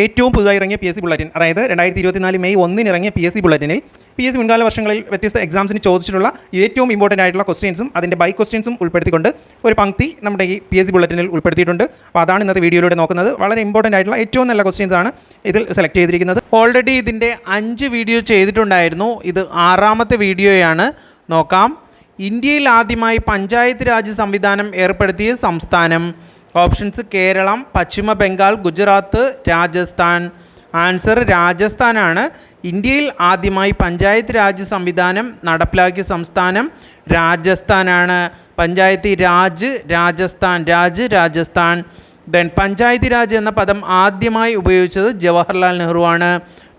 ഏറ്റവും പുതുതായി ഇറങ്ങിയ പി എസ് സി ബുള്ളറ്റിൻ അതായത് രണ്ടായിരത്തി ഇരുപത്തിനാല് മെയ് ഒന്നിന് ഇറങ്ങിയ പി എസ് സി ബുള്ളറ്റിനിൽ പി എസ് സി മുൻകാല വർഷങ്ങളിൽ വ്യത്യസ്ത എക്സാംസിന് ചോദിച്ചിട്ടുള്ള ഏറ്റവും ഇമ്പോർട്ടന്റ് ആയിട്ടുള്ള ക്വസ്റ്റ്യൻസും അതിന്റെ ബൈ ക്വസ്റ്റ്യൻസും ഉൾപ്പെടുത്തിക്കൊണ്ട് ഒരു പങ്ക്തി നമ്മുടെ ഈ പി എസ് സി ബുള്ളറ്റിനിൽ ഉൾപ്പെടുത്തിയിട്ടുണ്ട്. അപ്പോൾ അതാണ് ഇന്നത്തെ വീഡിയോയിലൂടെ നോക്കുന്നത്. വളരെ ഇമ്പോർട്ടന്റ് ആയിട്ടുള്ള ഏറ്റവും നല്ല ക്വസ്റ്റ്യൻസ് ആണ് ഇതിൽ സെലക്ട് ചെയ്തിരിക്കുന്നത്. ഓൾറെഡി ഇതിന്റെ അഞ്ച് വീഡിയോ ചെയ്തിട്ടുണ്ടായിരുന്നു. ഇത് ആറാമത്തെ വീഡിയോയാണ് നോക്കാം. ഇന്ത്യയിൽ ആദ്യമായി പഞ്ചായത്ത് രാജ് സംവിധാനം ഏർപ്പെടുത്തിയ സംസ്ഥാനം ഓപ്ഷൻസ് കേരളം പശ്ചിമ ബംഗാൾ ഗുജറാത്ത് രാജസ്ഥാൻ. ആൻസർ രാജസ്ഥാനാണ്. ഇന്ത്യയിൽ ആദ്യമായി പഞ്ചായത്ത് രാജ് സംവിധാനം നടപ്പിലാക്കിയ സംസ്ഥാനം രാജസ്ഥാനാണ്. പഞ്ചായത്തി രാജ് രാജസ്ഥാൻ രാജ് രാജസ്ഥാൻ. ദെൻ പഞ്ചായത്തി രാജ് എന്ന പദം ആദ്യമായി ഉപയോഗിച്ചത് ജവഹർലാൽ നെഹ്റു ആണ്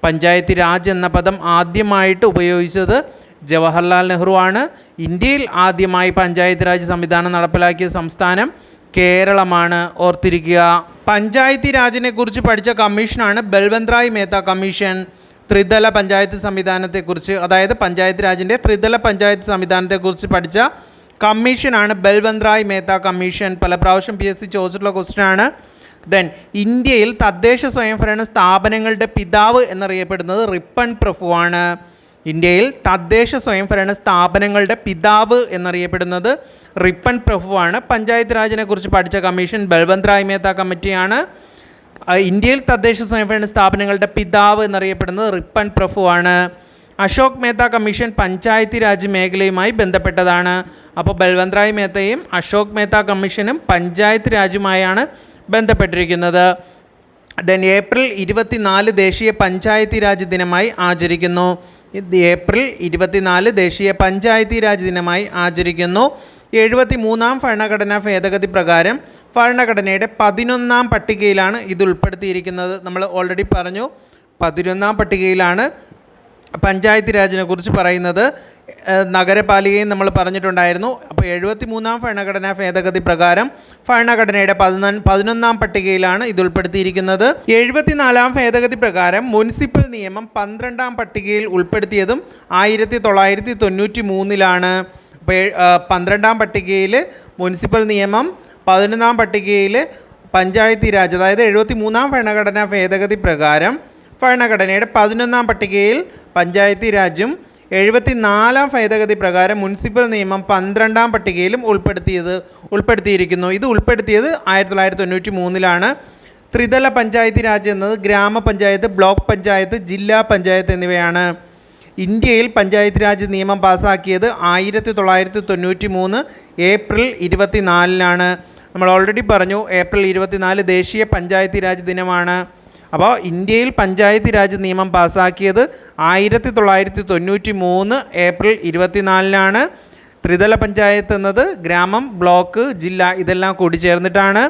പഞ്ചായത്തി രാജ് എന്ന പദം ആദ്യമായിട്ട് ഉപയോഗിച്ചത് ജവഹർലാൽ നെഹ്റു ആണ് ഇന്ത്യയിൽ ആദ്യമായി പഞ്ചായത്ത് രാജ് സംവിധാനം നടപ്പിലാക്കിയ സംസ്ഥാനം കേരളമാണ് ഓർത്തിരിക്കുക. പഞ്ചായത്തി രാജിനെ കുറിച്ച് പഠിച്ച കമ്മീഷനാണ് ബൽവന്ത്രായ് മേത്ത കമ്മീഷൻ. ത്രിതല പഞ്ചായത്ത് സംവിധാനത്തെക്കുറിച്ച് അതായത് പഞ്ചായത്ത് രാജിന്റെ ത്രിതല പഞ്ചായത്ത് സംവിധാനത്തെക്കുറിച്ച് പഠിച്ച കമ്മീഷനാണ് ബൽവന്ത്രായ് മേത്ത കമ്മീഷൻ. പല പ്രാവശ്യം പി എസ് സി ചോദിച്ചിട്ടുള്ള ക്വസ്റ്റ്യനാണ്. ദെൻ ഇന്ത്യയിൽ തദ്ദേശ സ്വയംഭരണ സ്ഥാപനങ്ങളുടെ പിതാവ് എന്നറിയപ്പെടുന്നത് റിപ്പൺ പ്രഭുവാണ്. ഇന്ത്യയിൽ തദ്ദേശ സ്വയംഭരണ സ്ഥാപനങ്ങളുടെ പിതാവ് എന്നറിയപ്പെടുന്നത് റിപ്പൺ പ്രഭുവാണ്. പഞ്ചായത്ത് രാജിനെ കുറിച്ച് പഠിച്ച കമ്മീഷൻ ബൽവന്ത് റായ് മേത്ത കമ്മിറ്റിയാണ് ഇന്ത്യയിൽ തദ്ദേശ സ്വയംഭരണ സ്ഥാപനങ്ങളുടെ പിതാവ് എന്നറിയപ്പെടുന്നത് റിപ്പൺ പ്രഭുവാണ്. അശോക് മേത്ത കമ്മീഷൻ പഞ്ചായത്തി രാജ് മേഖലയുമായി ബന്ധപ്പെട്ടതാണ്. അപ്പോൾ ബൽവന്ത് റായ് മേത്തയും അശോക് മേത്ത കമ്മീഷനും പഞ്ചായത്ത് രാജുമായാണ് ബന്ധപ്പെട്ടിരിക്കുന്നത്. ദെൻ ഏപ്രിൽ ഇരുപത്തിനാല് ദേശീയ പഞ്ചായത്തി രാജ് ദിനമായി ആചരിക്കുന്നു. ഏപ്രിൽ ഇരുപത്തിനാല് ദേശീയ പഞ്ചായത്തി രാജ് ദിനമായി ആചരിക്കുന്നു. എഴുപത്തി മൂന്നാം ഭരണഘടനാ ഭേദഗതി പ്രകാരം ഭരണഘടനയുടെ പതിനൊന്നാം പട്ടികയിലാണ് ഇത് ഉൾപ്പെടുത്തിയിരിക്കുന്നത്. നമ്മൾ ഓൾറെഡി പറഞ്ഞു. പതിനൊന്നാം പട്ടികയിലാണ് പഞ്ചായത്തി രാജിനെ കുറിച്ച് പറയുന്നത്. നഗരപാലികയും നമ്മൾ പറഞ്ഞിട്ടുണ്ടായിരുന്നു. അപ്പോൾ എഴുപത്തി മൂന്നാം ഭരണഘടനാ ഭേദഗതി പ്രകാരം ഭരണഘടനയുടെ പതിനൊന്ന് പതിനൊന്നാം പട്ടികയിലാണ് ഇത് ഉൾപ്പെടുത്തിയിരിക്കുന്നത്. എഴുപത്തിനാലാം ഭേദഗതി പ്രകാരം മുനിസിപ്പൽ നിയമം പന്ത്രണ്ടാം പട്ടികയിൽ ഉൾപ്പെടുത്തിയതും ആയിരത്തി തൊള്ളായിരത്തി തൊണ്ണൂറ്റി മൂന്നിലാണ് പന്ത്രണ്ടാം പട്ടികയിൽ മുനിസിപ്പൽ നിയമം പതിനൊന്നാം പട്ടികയിൽ പഞ്ചായത്തി രാജ് അതായത് എഴുപത്തി മൂന്നാം ഭരണഘടനാ ഭേദഗതി പ്രകാരം ഭരണഘടനയുടെ പതിനൊന്നാം പട്ടികയിൽ പഞ്ചായത്തി രാജും എഴുപത്തിനാലാം ഭേദഗതി പ്രകാരം മുനിസിപ്പൽ നിയമം പന്ത്രണ്ടാം പട്ടികയിലും ഉൾപ്പെടുത്തിയത് ഉൾപ്പെടുത്തിയിരിക്കുന്നു. ഇത് ഉൾപ്പെടുത്തിയത് ആയിരത്തി തൊള്ളായിരത്തി തൊണ്ണൂറ്റി മൂന്നിലാണ് ത്രിതല പഞ്ചായത്ത് രാജ് എന്നത് ഗ്രാമപഞ്ചായത്ത് ബ്ലോക്ക് പഞ്ചായത്ത് ജില്ലാ പഞ്ചായത്ത് എന്നിവയാണ്. ഇന്ത്യയിൽ പഞ്ചായത്ത് രാജ് നിയമം പാസാക്കിയത് ആയിരത്തി തൊള്ളായിരത്തി തൊണ്ണൂറ്റി മൂന്ന് ഏപ്രിൽ ഇരുപത്തിനാലിനാണ്. നമ്മൾ ഓൾറെഡി പറഞ്ഞു ഏപ്രിൽ ഇരുപത്തിനാല് ദേശീയ പഞ്ചായത്ത് രാജ് ദിനമാണ്. അപ്പോൾ ഇന്ത്യയിൽ പഞ്ചായത്ത് രാജ് നിയമം പാസ്സാക്കിയത് ആയിരത്തി തൊള്ളായിരത്തി തൊണ്ണൂറ്റി മൂന്ന് ഏപ്രിൽ ഇരുപത്തിനാലിനാണ്. ത്രിതല പഞ്ചായത്ത് എന്നത് ഗ്രാമം ബ്ലോക്ക് ജില്ല ഇതെല്ലാം കൂടി ചേർന്നിട്ടാണ്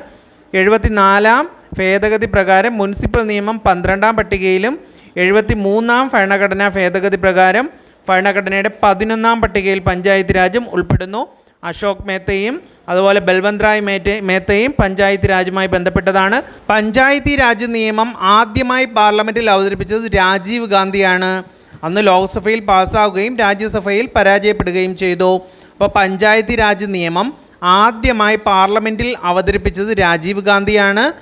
എഴുപത്തിനാലാം ഭേദഗതി പ്രകാരം മുനിസിപ്പൽ നിയമം പന്ത്രണ്ടാം പട്ടികയിലും എഴുപത്തി മൂന്നാം ഭരണഘടനാ ഭേദഗതി പ്രകാരം ഭരണഘടനയുടെ പതിനൊന്നാം പട്ടികയിൽ പഞ്ചായത്ത് രാജും ഉൾപ്പെടുന്നു. അശോക് മേത്തയും അതുപോലെ ബൽവന്ത് റായ് മേത്തയും പഞ്ചായത്ത് രാജുമായി ബന്ധപ്പെട്ടതാണ്. പഞ്ചായത്തി രാജ് നിയമം ആദ്യമായി പാർലമെന്റിൽ അവതരിപ്പിച്ചത് രാജീവ് ഗാന്ധിയാണ്. അന്ന് ലോക്സഭയിൽ പാസ്സാവുകയും രാജ്യസഭയിൽ പരാജയപ്പെടുകയും ചെയ്തു. അപ്പോൾ പഞ്ചായത്തി രാജ് നിയമം ആദ്യമായി പാർലമെന്റിൽ അവതരിപ്പിച്ചത് രാജീവ് ഗാന്ധിയാണ്.